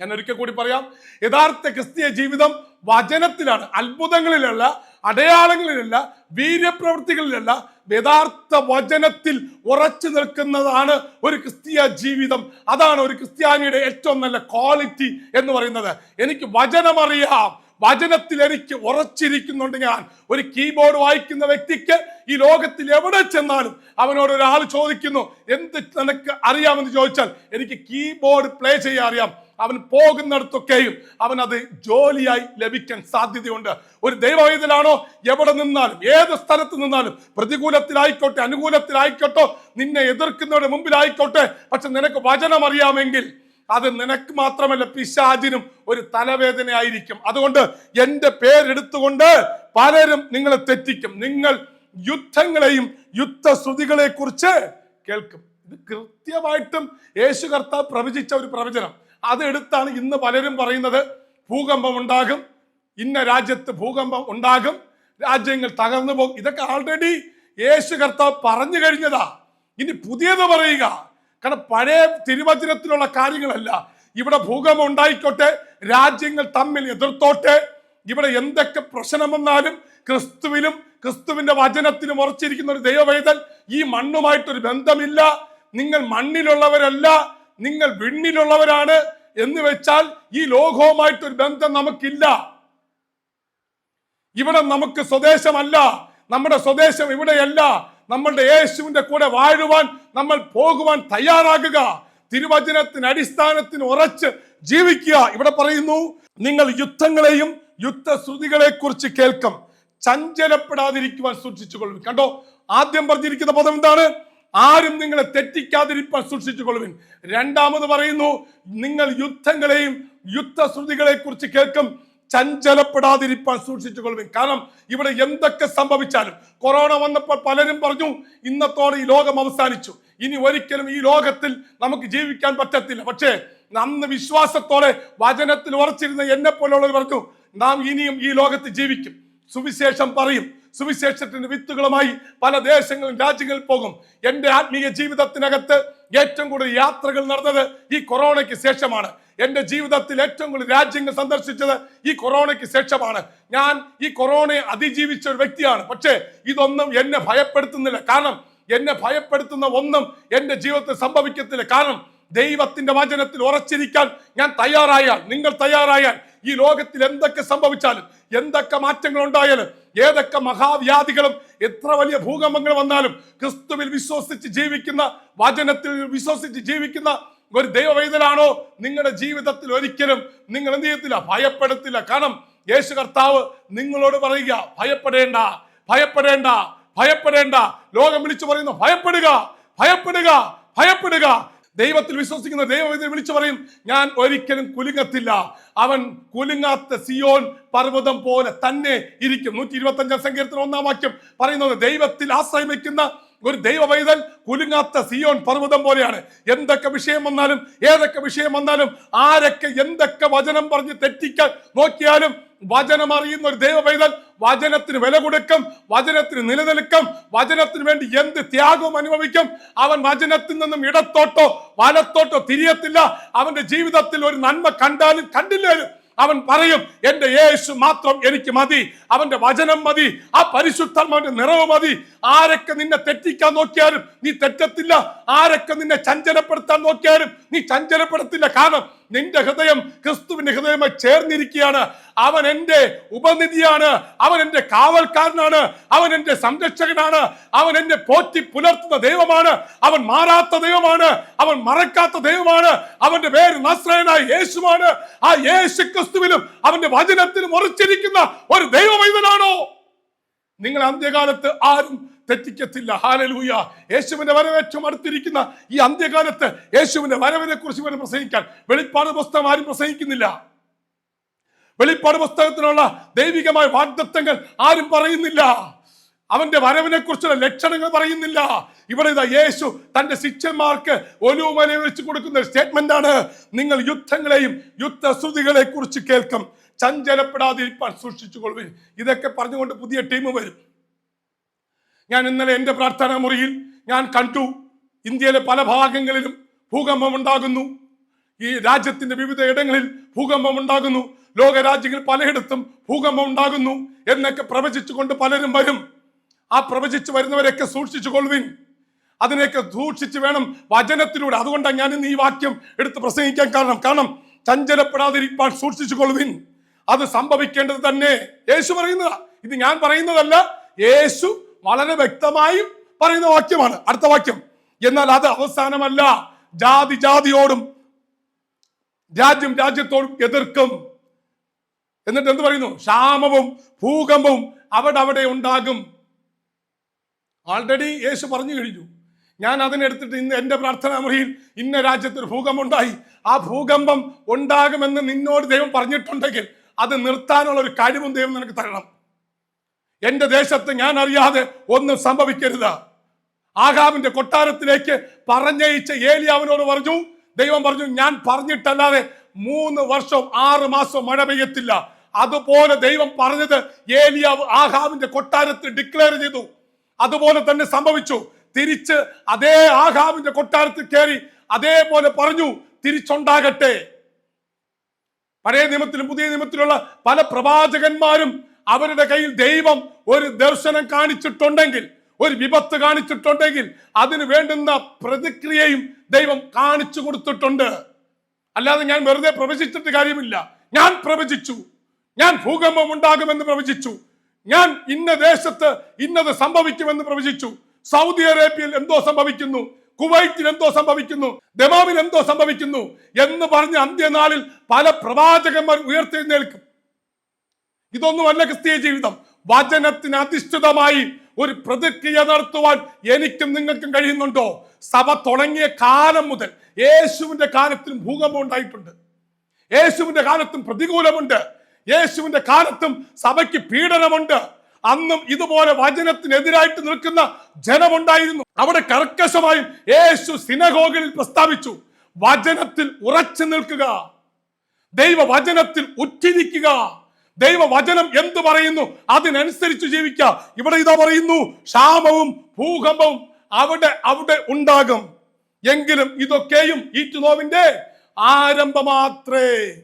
ഞാൻ ഒരിക്കൽ കൂടി പറയാം യഥാർത്ഥ ക്രിസ്തീയ ജീവിതം വചനത്തിലാണ് അത്ഭുതങ്ങളിലല്ല അടയാളങ്ങളിലല്ല വീര്യപ്രവൃത്തികളിലല്ല യഥാർത്ഥ വചനത്തിൽ ഉറച്ചു നിൽക്കുന്നതാണ് ഒരു ക്രിസ്തീയ ജീവിതം. അതാണ് ഒരു ക്രിസ്ത്യാനിയുടെ ഏറ്റവും നല്ല ക്വാളിറ്റി എന്ന് പറയുന്നത്. എനിക്ക് വചനമറിയാം. വചനത്തിൽ എനിക്ക് ഉറച്ചിരിക്കുന്നുണ്ട് ഞാൻ. ഒരു കീബോർഡ് വായിക്കുന്ന വ്യക്തിക്ക് ഈ ലോകത്തിൽ എവിടെ ചെന്നാലും അവനോട് ഒരാൾ ചോദിക്കുന്നു എന്ത് നിനക്ക് അറിയാമെന്ന് ചോദിച്ചാൽ എനിക്ക് കീബോർഡ് പ്ലേ ചെയ്യാൻ അറിയാം. അവൻ പോകുന്നിടത്തൊക്കെയും അവൻ അത് ജോലിയായി ലഭിക്കാൻ സാധ്യതയുണ്ട്. ഒരു ദൈവവേദനാണോ എവിടെ നിന്നാലും ഏത് സ്ഥലത്ത് നിന്നാലും പ്രതികൂലത്തിലായിക്കോട്ടെ അനുകൂലത്തിലായിക്കോട്ടെ നിന്നെ എതിർക്കുന്നവരുടെ മുമ്പിലായിക്കോട്ടെ. പക്ഷെ നിനക്ക് വചനം അറിയാമെങ്കിൽ അത് നിനക്ക് മാത്രമല്ല പിശാചിനും ഒരു തലവേദനയായിരിക്കും. അതുകൊണ്ട് എന്റെ പേരെടുത്തുകൊണ്ട് പലരും നിങ്ങളെ തെറ്റിക്കും. നിങ്ങൾ യുദ്ധങ്ങളെയും യുദ്ധശ്രുതികളെ കുറിച്ച് കേൾക്കും. ഇത് കൃത്യമായിട്ടും യേശു കർത്താവ് പ്രവചിച്ച ഒരു പ്രവചനം. അതെടുത്താണ് ഇന്ന് പലരും പറയുന്നത്. ഭൂകമ്പം ഉണ്ടാകും. ഇന്ന രാജ്യത്ത് ഭൂകമ്പം ഉണ്ടാകും. രാജ്യങ്ങൾ തകർന്നു പോകും. ഇതൊക്കെ ആൾറെഡി യേശു കർത്താവ് പറഞ്ഞു കഴിഞ്ഞതാ. ഇനി പുതിയത് പറയുക. കാരണം പഴയ തിരുവചനത്തിലുള്ള കാര്യങ്ങളല്ല. ഇവിടെ ഭൂകമ്പം ഉണ്ടായിക്കോട്ടെ. രാജ്യങ്ങൾ തമ്മിൽ എതിർത്തോട്ടെ. ഇവിടെ എന്തൊക്കെ പ്രശ്നം വന്നാലും ക്രിസ്തുവിലും ക്രിസ്തുവിന്റെ വചനത്തിലും ഉറച്ചിരിക്കുന്ന ഒരു ദൈവവേദൻ ഈ മണ്ണുമായിട്ടൊരു ബന്ധമില്ല. നിങ്ങൾ മണ്ണിലുള്ളവരല്ല. നിങ്ങൾ വിണ്ണിലുള്ളവരാണ് എന്ന് വെച്ചാൽ ഈ ലോകവുമായിട്ടൊരു ബന്ധം നമുക്കില്ല. ഇവിടെ നമുക്ക് സ്വദേശമല്ല. നമ്മുടെ സ്വദേശം ഇവിടെയല്ല. നമ്മളുടെ യേശുവിന്റെ കൂടെ വാഴുവാൻ നമ്മൾ പോകുവാൻ തയ്യാറാകുക. തിരുവചനത്തിന് അടിസ്ഥാനത്തിന് ഉറച്ച് ജീവിക്കുക. ഇവിടെ പറയുന്നു നിങ്ങൾ യുദ്ധങ്ങളെയും യുദ്ധശ്രുതികളെ കുറിച്ച് കേൾക്കും. ചഞ്ചലപ്പെടാതിരിക്കുവാൻ സൂക്ഷിച്ചു കൊള്ളും കണ്ടോ? ആദ്യം പറഞ്ഞിരിക്കുന്ന പദം എന്താണ്? ആരും നിങ്ങളെ തെറ്റിക്കാതിരിപ്പാൻ സൂക്ഷിച്ചു കൊള്ളുവിൻ രണ്ടാമത് പറയുന്നു നിങ്ങൾ യുദ്ധങ്ങളെയും യുദ്ധശ്രുതികളെ കുറിച്ച് കേൾക്കും ചഞ്ചലപ്പെടാതിരിപ്പാൻ സൂക്ഷിച്ചു കൊള്ളുവിൻ കാരണം ഇവിടെ എന്തൊക്കെ സംഭവിച്ചാലും കൊറോണ വന്നപ്പോൾ പലരും പറഞ്ഞു ഇന്നത്തോടെ ഈ ലോകം അവസാനിച്ചു. ഇനി ഒരിക്കലും ഈ ലോകത്തിൽ നമുക്ക് ജീവിക്കാൻ പറ്റത്തില്ല. പക്ഷേ നന്ന് വിശ്വാസത്തോടെ വചനത്തിൽ ഉറച്ചിരുന്ന എന്നെ പോലുള്ളവർ പറഞ്ഞു നാം ഇനിയും ഈ ലോകത്ത് ജീവിക്കും. സുവിശേഷം പറയും സുവിശേഷത്തിന്റെ വിത്തുകളുമായി പല ദേശങ്ങളും രാജ്യങ്ങളിൽ പോകും. എന്റെ ആത്മീയ ജീവിതത്തിനകത്ത് ഏറ്റവും കൂടുതൽ യാത്രകൾ നടന്നത് ഈ കൊറോണയ്ക്ക് ശേഷമാണ്. എന്റെ ജീവിതത്തിൽ ഏറ്റവും കൂടുതൽ രാജ്യങ്ങൾ സന്ദർശിച്ചത് ഈ കൊറോണയ്ക്ക് ശേഷമാണ്. ഞാൻ ഈ കൊറോണയെ അതിജീവിച്ച ഒരു വ്യക്തിയാണ്. പക്ഷേ ഇതൊന്നും എന്നെ ഭയപ്പെടുത്തുന്നില്ല. കാരണം എന്നെ ഭയപ്പെടുത്തുന്ന ഒന്നും എന്റെ ജീവിതത്തിൽ സംഭവിക്കത്തില്ല. കാരണം ദൈവത്തിന്റെ വചനത്തിൽ ഉറച്ചിരിക്കാൻ ഞാൻ തയ്യാറായാൽ നിങ്ങൾ തയ്യാറായാൽ ഈ ലോകത്തിൽ എന്തൊക്കെ സംഭവിച്ചാലും എന്തൊക്കെ മാറ്റങ്ങൾ ഉണ്ടായാലും ഏതൊക്കെ മഹാവ്യാധികളും എത്ര വലിയ ഭൂകമ്പങ്ങൾ വന്നാലും ക്രിസ്തുവിൽ വിശ്വസിച്ച് ജീവിക്കുന്ന വചനത്തിൽ വിശ്വസിച്ച് ജീവിക്കുന്ന ഒരു ദൈവവൈതലാണോ? നിങ്ങളുടെ ജീവിതത്തിൽ ഒരിക്കലും നിങ്ങൾ എന്ത് ചെയ്യത്തില്ല? ഭയപ്പെടുത്തില്ല. കാരണം യേശു കർത്താവ് നിങ്ങളോട് പറയുക ഭയപ്പെടേണ്ട ഭയപ്പെടേണ്ട ഭയപ്പെടേണ്ട. ലോകം വിളിച്ചു പറയുന്നു ഭയപ്പെടുക ഭയപ്പെടുക ഭയപ്പെടുക. ദൈവത്തിൽ വിശ്വസിക്കുന്ന ദൈവം വിളിച്ചു പറയും ഞാൻ ഒരിക്കലും കുലുങ്ങത്തില്ല. അവൻ കുലുങ്ങാത്ത സിയോൻ പർവതം പോലെ തന്നെ ഇരിക്കും. നൂറ്റി ഇരുപത്തി അഞ്ചാം സങ്കീർത്തനം ഒന്നാം വാക്യം പറയുന്നത് ദൈവത്തിൽ ആശ്രയം വയ്ക്കുന്ന ഒരു ദൈവ പൈതൽ കുലുങ്ങാത്ത സിയോൺ പർവതം പോലെയാണ്. എന്തൊക്കെ വിഷയം വന്നാലും ഏതൊക്കെ വിഷയം വന്നാലും ആരൊക്കെ എന്തൊക്കെ വചനം പറഞ്ഞ് തെറ്റിക്കാൻ നോക്കിയാലും വചനം അറിയുന്ന ഒരു ദൈവ പൈതൽ വചനത്തിന് വില കൊടുക്കും വചനത്തിന് നിലനിൽക്കും വചനത്തിന് വേണ്ടി എന്ത് ത്യാഗവും അനുഭവിക്കും? അവൻ വചനത്തിൽ നിന്നും ഇടത്തോട്ടോ വലത്തോട്ടോ തിരിയത്തില്ല. അവന്റെ ജീവിതത്തിൽ ഒരു നന്മ കണ്ടാലും കണ്ടില്ലേലും അവൻ പറയും എന്റെ യേശു മാത്രം എനിക്ക് മതി. അവന്റെ വചനം മതി. ആ പരിശുദ്ധാത്മാവിന്റെ നിറവ് മതി. ആരൊക്കെ നിന്നെ തെറ്റിക്കാൻ നോക്കിയാലും നീ തെറ്റത്തില്ല. ആരൊക്കെ നിന്നെ ചഞ്ചലപ്പെടുത്താൻ നോക്കിയാലും നീ ചഞ്ചലപ്പെടുത്തില്ല. കാരണം നിന്റെ ഹൃദയം ക്രിസ്തുവിന്റെ ഹൃദയമായി ചേർന്നിരിക്കുകയാണ്. അവൻ എന്റെ ഉപനിധിയാണ്. അവൻ എന്റെ കാവൽക്കാരനാണ്. അവൻ എന്റെ സംരക്ഷകനാണ്. അവൻ എന്നെ പോറ്റി പുലർത്തുന്ന ദൈവമാണ്. അവൻ മാറാത്ത ദൈവമാണ്. അവൻ മറക്കാത്ത ദൈവമാണ്. അവന്റെ പേര് നസ്രയനായ യേശുവാണ്. ആ യേശു ക്രിസ്തുവിലും അവന്റെ വചനത്തിലും ഉറച്ചിരിക്കുന്ന ഒരു ദൈവമൈതനാണോ? നിങ്ങൾ അന്ത്യകാലത്ത് ആരും തെറ്റിക്കത്തില്ല. ഹാലലൂയ യേശുവിന്റെ വരവേറ്റം അടുത്തിരിക്കുന്ന ഈ അന്ത്യകാലത്ത് യേശുവിന്റെ വരവിനെ കുറിച്ച് ഇവരെ പ്രസംഗിക്കാൻ. വെളിപ്പാട് പുസ്തകം ആരും പ്രസംഗിക്കുന്നില്ല. വെളിപ്പാട് പുസ്തകത്തിനുള്ള ദൈവികമായ വാഗ്ദത്തങ്ങൾ ആരും പറയുന്നില്ല. അവന്റെ വരവിനെ കുറിച്ചുള്ള ലക്ഷണങ്ങൾ പറയുന്നില്ല. ഇവിടെ ഇതാ യേശു തന്റെ ശിഷ്യന്മാർക്ക് ഒലുമല വെച്ച് കൊടുക്കുന്ന സ്റ്റേറ്റ്മെന്റ് ആണ് നിങ്ങൾ യുദ്ധങ്ങളെയും യുദ്ധശ്രുതികളെ കുറിച്ച് കേൾക്കും. ചഞ്ചലപ്പെടാതിരിപ്പാൻ സൂക്ഷിച്ചുകൊള്ളുവിൻ. ഇതൊക്കെ പറഞ്ഞുകൊണ്ട് പുതിയ ടീം വരും. ഞാൻ ഇന്നലെ എന്റെ പ്രാർത്ഥനാ മുറിയിൽ ഞാൻ കണ്ടു. ഇന്ത്യയിലെ പല ഭാഗങ്ങളിലും ഭൂകമ്പം ഉണ്ടാകുന്നു. ഈ രാജ്യത്തിന്റെ വിവിധ ഇടങ്ങളിൽ ഭൂകമ്പം ഉണ്ടാകുന്നു. ലോക രാജ്യങ്ങളിൽ പലയിടത്തും ഭൂകമ്പം ഉണ്ടാകുന്നു എന്നൊക്കെ പ്രവചിച്ചുകൊണ്ട് പലരും വരും. ആ പ്രവചിച്ചു വരുന്നവരെയൊക്കെ സൂക്ഷിച്ചു കൊള്ളുവിൻ. അതിനെയൊക്കെ സൂക്ഷിച്ച് വേണം വചനത്തിലൂടെ. അതുകൊണ്ടാണ് ഞാൻ ഇന്ന് ഈ വാക്യം എടുത്ത് പ്രസംഗിക്കാൻ കാരണം. കാരണം ചഞ്ചലപ്പെടാതിരിക്കാൻ സൂക്ഷിച്ചു കൊള്ളുവിൻ. അത് സംഭവിക്കേണ്ടത് തന്നെ. യേശു പറയുന്നതാ. ഇത് ഞാൻ പറയുന്നതല്ല. യേശു വളരെ വ്യക്തമായും പറയുന്ന വാക്യമാണ്. അടുത്ത വാക്യം. എന്നാൽ അത് അവസാനമല്ല. ജാതി ജാതിയോടും രാജ്യം രാജ്യത്തോടും എതിർക്കും. എന്നിട്ട് എന്ത് പറയുന്നു? ക്ഷാമവും ഭൂകമ്പവും അവിടെ അവിടെ ഉണ്ടാകും. ആൾറെഡി യേശു പറഞ്ഞു കഴിഞ്ഞു. ഞാൻ അതിനെടുത്തിട്ട് ഇന്ന് എന്റെ പ്രാർത്ഥനാ മുറിയിൽ ഇന്ന രാജ്യത്ത് ഒരു ഭൂകമ്പം ഉണ്ടായി ആ ഭൂകമ്പം ഉണ്ടാകുമെന്ന് നിന്നോട് ദൈവം പറഞ്ഞിട്ടുണ്ടെങ്കിൽ അത് നിർത്താനുള്ള ഒരു കഴിവും ദൈവം നിനക്ക് തരണം. എന്റെ ദേശത്ത് ഞാൻ അറിയാതെ ഒന്നും സംഭവിക്കരുത്. ആഹാബിന്റെ കൊട്ടാരത്തിലേക്ക് പറഞ്ഞയച്ച ഏലി അവനോട് പറഞ്ഞു ദൈവം പറഞ്ഞു ഞാൻ പറഞ്ഞിട്ടല്ലാതെ മൂന്ന് വർഷം ആറ് മാസം മഴ പെയ്യത്തില്ല. അതുപോലെ ദൈവം പറഞ്ഞത് ഏലിയാവ് ആഹാബിന്റെ കൊട്ടാരത്തിൽ ഡിക്ലെയർ ചെയ്തു. അതുപോലെ തന്നെ സംഭവിച്ചു. തിരിച്ച് അതേ ആഹാബിന്റെ കൊട്ടാരത്തിൽ കയറി അതേപോലെ പറഞ്ഞു തിരിച്ചുണ്ടാകട്ടെ. പഴയ നിയമത്തിലും പുതിയ നിയമത്തിലുള്ള പല പ്രവാചകന്മാരും അവരുടെ കയ്യിൽ ദൈവം ഒരു ദർശനം കാണിച്ചിട്ടുണ്ടെങ്കിൽ ഒരു വിപത്ത് കാണിച്ചിട്ടുണ്ടെങ്കിൽ അതിന് വേണ്ടുന്ന പ്രതിക്രിയയും ദൈവം കാണിച്ചു കൊടുത്തിട്ടുണ്ട്. അല്ലാതെ ഞാൻ വെറുതെ പ്രവചിച്ചിട്ട് കാര്യമില്ല. ഞാൻ പ്രവചിച്ചു. ഞാൻ ഭൂകമ്പം ഉണ്ടാകുമെന്ന് പ്രവചിച്ചു. ഞാൻ ഇന്ന ദേശത്ത് ഇന്നത് സംഭവിക്കുമെന്ന് പ്രവചിച്ചു. സൗദി അറേബ്യയിൽ എന്തോ സംഭവിക്കുന്നു. കുവൈറ്റിൽ എന്തോ സംഭവിക്കുന്നു. ദമാമിൽ എന്തോ സംഭവിക്കുന്നു എന്ന് പറഞ്ഞ് അന്ത്യനാളിൽ പല പ്രവാചകന്മാർ ഉയർത്തെഴുന്നേൽക്കും. ഇതൊന്നുമല്ല ക്രിസ്തീയ ജീവിതം. വചനത്തിന് അധിഷ്ഠിതമായി ഒരു പ്രതിക്രിയ നടത്തുവാൻ എനിക്കും നിങ്ങൾക്കും കഴിയുന്നുണ്ടോ? സഭ തുടങ്ങിയ കാലം മുതൽ യേശുവിന്റെ കാലത്തും ഭൂകമ്പം ഉണ്ടായിട്ടുണ്ട്. യേശുവിന്റെ കാലത്തും പ്രതികൂലമുണ്ട്. യേശുവിന്റെ കാലത്തും സഭയ്ക്ക് പീഡനമുണ്ട്. അന്നും ഇതുപോലെ വചനത്തിനെതിരായിട്ട് നിൽക്കുന്ന ജനമുണ്ടായിരുന്നു. അവിടെ കർക്കശമായും യേശു സിനഗോഗിൽ പ്രസ്താവിച്ചു വചനത്തിൽ ഉറച്ചു നിൽക്കുക ദൈവവചനത്തിൽ ഉറ്റിരിക്കുക. ദൈവവചനം എന്ത് പറയുന്നു? അതിനനുസരിച്ച് ജീവിക്കുക. ഇവിടെ ഇതാ പറയുന്നു ക്ഷാമവും ഭൂകമ്പവും അവിടെ അവിടെ ഉണ്ടാകും. എങ്കിലും ഇതൊക്കെയും ഈറ്റുനോവിന്റെ ആരംഭമാത്രേ.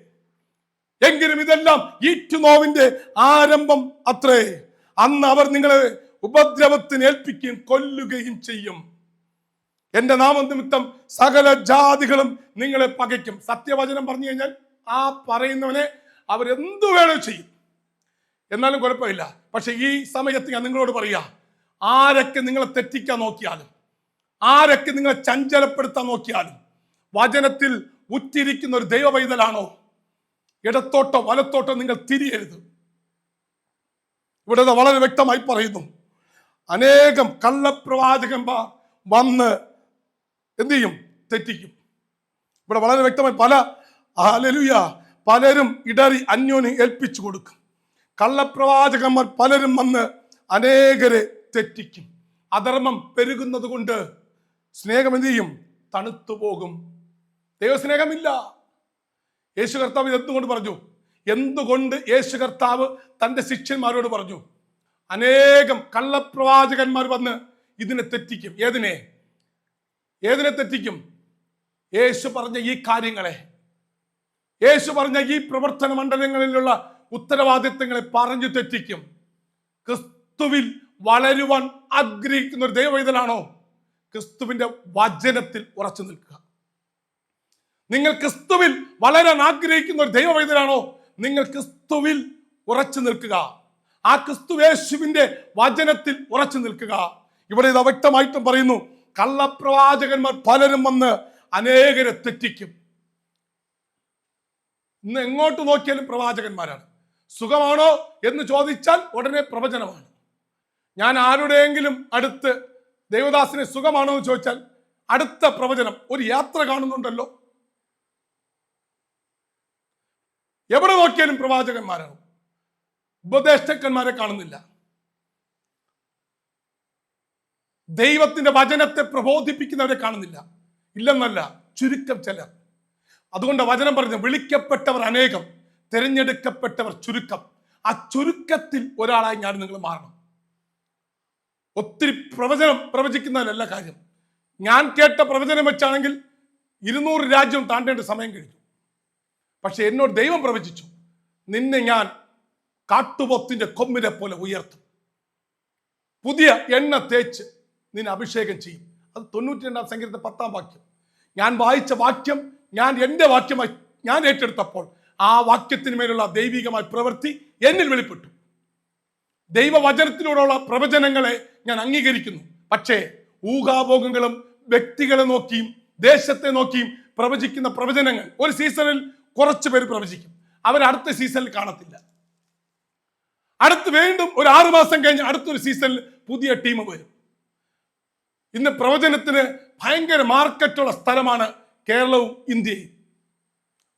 എങ്കിലും ഇതെല്ലാം ഈറ്റുനോവിന്റെ ആരംഭം അത്രേ. അന്ന് അവർ നിങ്ങളെ ഉപദ്രവത്തിന് ഏൽപ്പിക്കുകയും കൊല്ലുകയും ചെയ്യും. എന്റെ നാമനിമിത്തം സകല ജാതികളും നിങ്ങളെ പകയ്ക്കും. സത്യവചനം പറഞ്ഞു കഴിഞ്ഞാൽ ആ പറയുന്നവനെ അവരെന്തു വേണോ ചെയ്യും. എന്നാലും കുഴപ്പമില്ല. പക്ഷെ ഈ സമയത്ത് ഞാൻ നിങ്ങളോട് പറയാ ആരൊക്കെ നിങ്ങളെ തെറ്റിക്കാൻ നോക്കിയാലും ആരൊക്കെ നിങ്ങളെ ചഞ്ചലപ്പെടുത്താൻ നോക്കിയാലും വചനത്തിൽ ഉറ്റിരിക്കുന്ന ഒരു ദൈവവൈതലാണോ? ഇടത്തോട്ടോ വലത്തോട്ടോ നിങ്ങൾ തിരിയരുത്. ഇവിടെ വളരെ വ്യക്തമായി പറയുന്നു അനേകം കള്ളപ്രവാചകന്മാർ വന്ന് എന്തു ചെയ്യും? തെറ്റിക്കും. ഇവിടെ വളരെ വ്യക്തമായി പല ഹല്ലേലൂയ പലരും ഇടറി അന്യോന്യം ഏൽപ്പിച്ചു കൊടുക്കും. കള്ളപ്രവാചകന്മാർ പലരും വന്ന് അനേകരെ തെറ്റിക്കും. അധർമ്മം പെരുകുന്നത് കൊണ്ട് സ്നേഹം എന്ത് ചെയ്യും? തണുത്തു പോകും. ദൈവസ്നേഹമില്ല യേശു കർത്താവ് എന്തുകൊണ്ട് പറഞ്ഞു? എന്തുകൊണ്ട് യേശു കർത്താവ് തന്റെ ശിഷ്യന്മാരോട് പറഞ്ഞു? അനേകം കള്ളപ്രവാചകന്മാർ വന്ന് ഇതിനെ തെറ്റിക്കും. ഏതിനെ? ഏതിനെ തെറ്റിക്കും? യേശു പറഞ്ഞ ഈ കാര്യങ്ങളെ. യേശു പറഞ്ഞ ഈ പ്രവർത്തന മണ്ഡലങ്ങളിലുള്ള ഉത്തരവാദിത്തങ്ങളെ പറഞ്ഞു തെറ്റിക്കും. ക്രിസ്തുവിൽ വളരുവാൻ ആഗ്രഹിക്കുന്ന ഒരു ദൈവവൈതലാണോ? ക്രിസ്തുവിന്റെ വചനത്തിൽ ഉറച്ചു നിൽക്കുക. നിങ്ങൾ ക്രിസ്തുവിൽ വളരാൻ ആഗ്രഹിക്കുന്ന ഒരു ദൈവവൈദ്യരാണോ നിങ്ങൾ ക്രിസ്തുവിൽ ഉറച്ചു നിൽക്കുക. ആ ക്രിസ്തു യേശുവിന്റെ വചനത്തിൽ ഉറച്ചു നിൽക്കുക. ഇവിടെ ഇത് വ്യക്തമായിട്ടും പറയുന്നു കള്ളപ്രവാചകന്മാർ പലരും വന്ന് അനേകരെ തെറ്റിക്കും. ഇന്ന് എങ്ങോട്ട് നോക്കിയാലും പ്രവാചകന്മാരാണ്. സുഖമാണോ എന്ന് ചോദിച്ചാൽ ഉടനെ പ്രവചനമാണ്. ഞാൻ ആരുടെയെങ്കിലും അടുത്ത് ദേവദാസിനെ സുഖമാണോ എന്ന് ചോദിച്ചാൽ അടുത്ത പ്രവചനം ഒരു യാത്ര കാണുന്നുണ്ടല്ലോ. എവിടെ നോക്കിയാലും പ്രവാചകന്മാരാണ് ഉപദേഷ്ടക്കന്മാരെ കാണുന്നില്ല. ദൈവത്തിന്റെ വചനത്തെ പ്രബോധിപ്പിക്കുന്നവരെ കാണുന്നില്ല. ഇല്ലെന്നല്ല ചുരുക്കം ചിലർ. അതുകൊണ്ട് വചനം പറഞ്ഞു വിളിക്കപ്പെട്ടവർ അനേകം തിരഞ്ഞെടുക്കപ്പെട്ടവർ ചുരുക്കം. ആ ചുരുക്കത്തിൽ ഒരാളായി ഞാൻ നിങ്ങൾ മാറണം. ഒത്തിരി പ്രവചനം പ്രവചിക്കുന്നതിലല്ല കാര്യം. ഞാൻ കേട്ട പ്രവചനം വെച്ചാണെങ്കിൽ ഇരുന്നൂറ് രാജ്യം താണ്ടേണ്ട സമയം കഴിഞ്ഞു. പക്ഷെ എന്നോട് ദൈവം പ്രവചിച്ചു നിന്നെ ഞാൻ കാട്ടുപോത്തിന്റെ കൊമ്പിനെ പോലെ ഉയർത്തും. പുതിയ എണ്ണ തേച്ച് നിന്നെ അഭിഷേകം ചെയ്യും. അത് തൊണ്ണൂറ്റി രണ്ടാം സംഗീതത്തെ പത്താം വാക്യം. ഞാൻ വായിച്ച വാക്യം ഞാൻ എന്റെ വാക്യമായി ഞാൻ ഏറ്റെടുത്തപ്പോൾ ആ വാക്യത്തിന് മേലുള്ള ദൈവികമായ പ്രവൃത്തി എന്നിൽ വെളിപ്പെട്ടു. ദൈവവചനത്തിലൂടെയുള്ള പ്രവചനങ്ങളെ ഞാൻ അംഗീകരിക്കുന്നു. പക്ഷേ ഊഹാഭോഗങ്ങളും വ്യക്തികളെ നോക്കിയും ദേശത്തെ നോക്കിയും പ്രവചിക്കുന്ന പ്രവചനങ്ങൾ ഒരു സീസണിൽ കുറച്ച് പേര് പ്രവചിക്കും. അവർ അടുത്ത സീസണിൽ കാണത്തില്ല. അടുത്ത് വീണ്ടും ഒരു ആറു മാസം കഴിഞ്ഞ് അടുത്തൊരു സീസണിൽ പുതിയ ടീം വരും. ഇന്ന് പ്രവചനത്തിന് ഭയങ്കര മാർക്കറ്റുള്ള സ്ഥലമാണ് കേരളവും ഇന്ത്യയും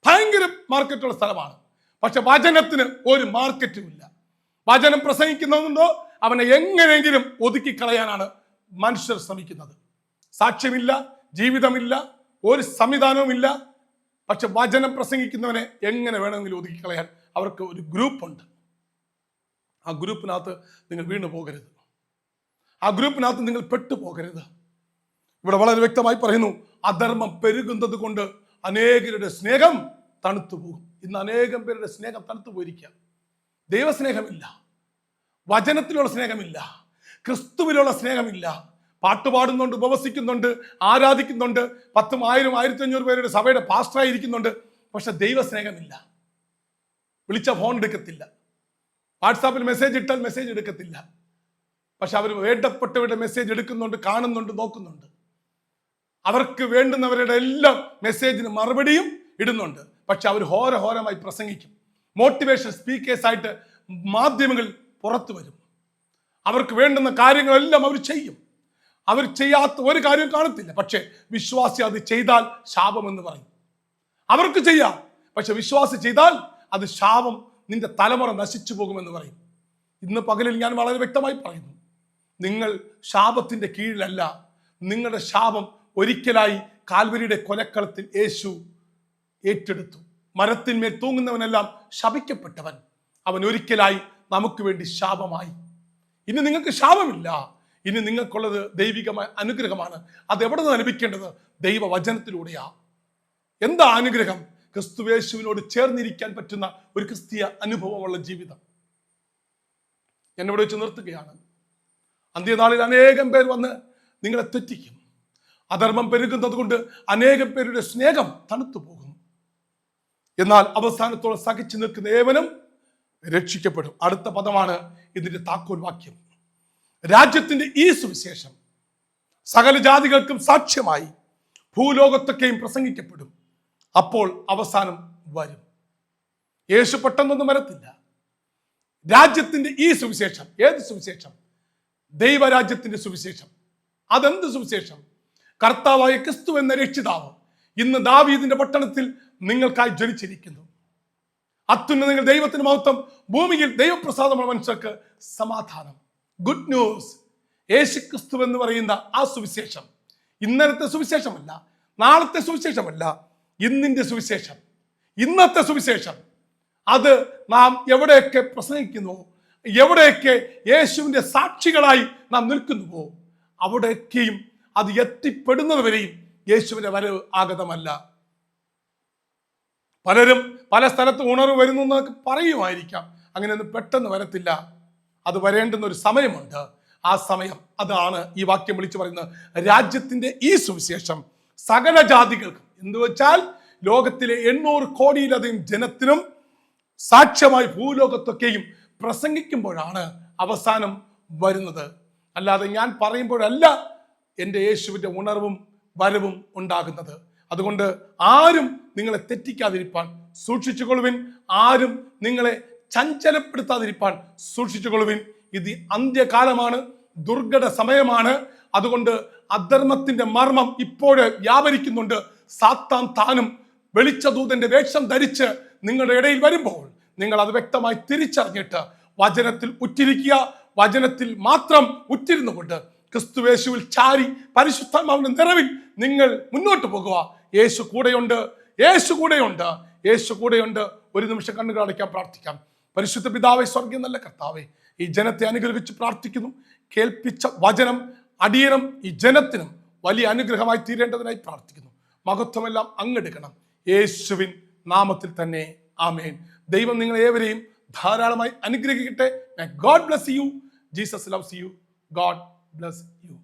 ഭയങ്കര മാർക്കറ്റുള്ള സ്ഥലമാണ്. പക്ഷെ വചനത്തിന് ഒരു മാർക്കറ്റുമില്ല. വചനം പ്രസംഗിക്കുന്നുണ്ടോ അവനെ എങ്ങനെയെങ്കിലും ഒതുക്കി കളയാനാണ് മനുഷ്യർ ശ്രമിക്കുന്നത്. സാക്ഷ്യമില്ല ജീവിതമില്ല ഒരു സംവിധാനവുമില്ല. പക്ഷെ വചനം പ്രസംഗിക്കുന്നവനെ എങ്ങനെ വേണമെങ്കിലും ഒതുക്കി കളയാൻ അവർക്ക് ഒരു ഗ്രൂപ്പുണ്ട്. ആ ഗ്രൂപ്പിനകത്ത് നിങ്ങൾ വീണു പോകരുത് ആ ഗ്രൂപ്പിനകത്ത് നിങ്ങൾ പെട്ടുപോകരുത്. ഇവിടെ വളരെ വ്യക്തമായി പറയുന്നു അധർമ്മം പെരുകുന്നത് കൊണ്ട് അനേകരുടെ സ്നേഹം തണുത്തുപോകും. ഇന്ന് അനേകം പേരുടെ സ്നേഹം തണുത്തു പോയിരിക്കുക ദൈവസ്നേഹമില്ല. വചനത്തിലുള്ള സ്നേഹമില്ല. ക്രിസ്തുവിലുള്ള സ്നേഹമില്ല. പാട്ടുപാടുന്നുണ്ട് ഉപവസിക്കുന്നുണ്ട് ആരാധിക്കുന്നുണ്ട്. പത്തും ആയിരം ആയിരത്തി അഞ്ഞൂറ് പേരുടെ സഭയുടെ പാസ്റ്ററായിരിക്കുന്നുണ്ട് പക്ഷെ ദൈവസ്നേഹമില്ല. വിളിച്ച ഫോൺ എടുക്കത്തില്ല. വാട്സാപ്പിൽ മെസ്സേജ് ഇട്ടാൽ മെസ്സേജ് എടുക്കത്തില്ല. പക്ഷെ അവർ വേണ്ടപ്പെട്ടവരുടെ മെസ്സേജ് എടുക്കുന്നുണ്ട് കാണുന്നുണ്ട് നോക്കുന്നുണ്ട്. അവർക്ക് വേണ്ടുന്നവരുടെ എല്ലാം മെസ്സേജിന് മറുപടിയും ഇടുന്നുണ്ട്. പക്ഷെ അവർ ഹോരഹോരമായി പ്രസംഗിക്കും. മോട്ടിവേഷൻ സ്പീക്കേഴ്സ് ആയിട്ട് മാധ്യമങ്ങൾ പുറത്തു വരും. അവർക്ക് വേണ്ടുന്ന കാര്യങ്ങളെല്ലാം അവർ ചെയ്യും. അവർ ചെയ്യാത്ത ഒരു കാര്യം കാണത്തില്ല. പക്ഷെ വിശ്വാസി അത് ചെയ്താൽ ശാപമെന്ന് പറയും. അവർക്ക് ചെയ്യാം. പക്ഷെ വിശ്വാസി ചെയ്താൽ അത് ശാപം നിന്റെ തലമുറ നശിച്ചു പോകുമെന്ന് പറയും. ഇന്ന് പകലിൽ ഞാൻ വളരെ വ്യക്തമായി പറയുന്നു. നിങ്ങൾ ശാപത്തിന്റെ കീഴിലല്ല. നിങ്ങളുടെ ശാപം ഒരിക്കലായി കാൽവരിയുടെ കൊലക്കളത്തിൽ യേശു ഏറ്റെടുത്തു. മരത്തിന്മേൽ തൂങ്ങുന്നവനെല്ലാം ശപിക്കപ്പെട്ടവൻ. അവൻ ഒരിക്കലായി നമുക്ക് വേണ്ടി ശാപമായി. ഇനി നിങ്ങൾക്ക് ശാപമില്ല. ഇനി നിങ്ങൾക്കുള്ളത് ദൈവികമായ അനുഗ്രഹമാണ്. അത് എവിടെ നിന്ന് ലഭിക്കേണ്ടത് ദൈവവചനത്തിലൂടെയാ. എന്താ അനുഗ്രഹം? ക്രിസ്തുവേശുവിനോട് ചേർന്നിരിക്കാൻ പറ്റുന്ന ഒരു ക്രിസ്തീയ അനുഭവമുള്ള ജീവിതം. എന്നിവിടെ വെച്ച് നിർത്തുകയാണ്. അന്ത്യനാളിൽ അനേകം പേർ വന്ന് നിങ്ങളെ തെറ്റിക്കും. അധർമ്മം പെരുകുന്നത് കൊണ്ട് അനേകം പേരുടെ സ്നേഹം തണുത്തു പോകും എന്നാൽ അവസാനത്തോളം സഹിച്ചു നിൽക്കുന്ന ഏവനും രക്ഷിക്കപ്പെടും. അടുത്ത പദമാണ് ഇതിന്റെ താക്കോൽ വാക്യം. രാജ്യത്തിന്റെ ഈ സുവിശേഷം സകല ജാതികൾക്കും സാക്ഷ്യമായി ഭൂലോകത്തൊക്കെയും പ്രസംഗിക്കപ്പെടും. അപ്പോൾ അവസാനം വരും. യേശു പെട്ടെന്നൊന്നും വരത്തില്ല. രാജ്യത്തിന്റെ ഈ സുവിശേഷം ഏത് സുവിശേഷം? ദൈവരാജ്യത്തിന്റെ സുവിശേഷം. അതെന്ത് സുവിശേഷം? കർത്താവായ ക്രിസ്തു എന്ന രക്ഷിതാവ് ഇന്ന് ദാവീദിന്റെ പട്ടണത്തിൽ നിങ്ങൾക്കായി ജനിച്ചിരിക്കുന്നു. അത്യുന്നതങ്ങൾ ദൈവത്തിന് മഹത്വം ഭൂമിയിൽ ദൈവപ്രസാദമുള്ള മനുഷ്യർക്ക് സമാധാനം. ഗുഡ് ന്യൂസ് യേശു ക്രിസ്തു എന്ന് പറയുന്ന ആ സുവിശേഷം ഇന്നലത്തെ സുവിശേഷമല്ല നാളത്തെ സുവിശേഷമല്ല ഇന്നിന്റെ സുവിശേഷം. ഇന്നത്തെ സുവിശേഷം. അത് നാം എവിടെയൊക്കെ പ്രസംഗിക്കുന്നു എവിടെയൊക്കെ യേശുവിന്റെ സാക്ഷികളായി നാം നിൽക്കുന്നുവോ അവിടെയൊക്കെയും അത് എത്തിപ്പെടുന്നത് വരെയും യേശുവിന്റെ വരവ് ആഗതമല്ല. പലരും പല സ്ഥലത്ത് ഉണർവ് വരുന്നു എന്നൊക്കെ പറയുമായിരിക്കാം. അങ്ങനെയൊന്നും പെട്ടെന്ന് വരത്തില്ല. അത് വരേണ്ടുന്ന ഒരു സമയമുണ്ട്. ആ സമയം അതാണ് ഈ വാക്യം വിളിച്ചു പറയുന്നത്. രാജ്യത്തിന്റെ ഈ സുവിശേഷം സകല ജാതികൾക്കും എന്ന് വെച്ചാൽ ലോകത്തിലെ എണ്ണൂറ് കോടിയിലധികം ജനത്തിനും സാക്ഷ്യമായി ഭൂലോകത്തൊക്കെയും പ്രസംഗിക്കുമ്പോഴാണ് അവസാനം വരുന്നത്. അല്ലാതെ ഞാൻ പറയുമ്പോഴല്ല എന്റെ യേശുവിന്റെ ഉണർവും വരവും ഉണ്ടാകുന്നത്. അതുകൊണ്ട് ആരും നിങ്ങളെ തെറ്റിക്കാതിരിപ്പാൻ സൂക്ഷിച്ചുകൊള്ളുവിൻ. ആരും നിങ്ങളെ ചഞ്ചലപ്പെടുത്താതിരിപ്പാൻ സൂക്ഷിച്ചുകൊള്ളുവിൻ. ഇത് അന്ത്യകാലമാണ് ദുർഘട സമയമാണ്. അതുകൊണ്ട് അധർമ്മത്തിന്റെ മർമ്മം ഇപ്പോഴ് വ്യാപരിക്കുന്നുണ്ട്. സാത്താൻ താനും വെളിച്ചദൂതന്റെ വേഷം ധരിച്ച് നിങ്ങളുടെ ഇടയിൽ വരുമ്പോൾ നിങ്ങൾ അത് വ്യക്തമായി തിരിച്ചറിഞ്ഞിട്ട് വചനത്തിൽ ഉറ്റിരിക്കുക. വചനത്തിൽ മാത്രം ഉറ്റിരുന്നു കൊണ്ട് ക്രിസ്തുവേശുവിൽ ചാരി പരിശുദ്ധാത്മാവിന്റെ നിറവിൽ നിങ്ങൾ മുന്നോട്ട് പോകുക. യേശു കൂടെയുണ്ട്. യേശു കൂടെയുണ്ട്. യേശു കൂടെയുണ്ട്. ഒരു നിമിഷം കണ്ണുകൾ അടയ്ക്കാൻ പ്രാർത്ഥിക്കാം. പരിശുദ്ധ പിതാവെ സ്വർഗീയ നല്ല കർത്താവെ ഈ ജനത്തെ അനുഗ്രഹിച്ച് പ്രാർത്ഥിക്കുന്നു. കേൾപ്പിച്ച വചനം അടിയനം ഈ ജനത്തിനും വലിയ അനുഗ്രഹമായി തീരേണ്ടതിനായി പ്രാർത്ഥിക്കുന്നു. മഹത്വമെല്ലാം അങ്ങെടുക്കണം. യേശുവിൻ നാമത്തിൽ തന്നെ. ആമേൻ. ദൈവം നിങ്ങൾ ഏവരെയും ധാരാളമായി അനുഗ്രഹിക്കട്ടെ. God bless you Jesus loves you God bless you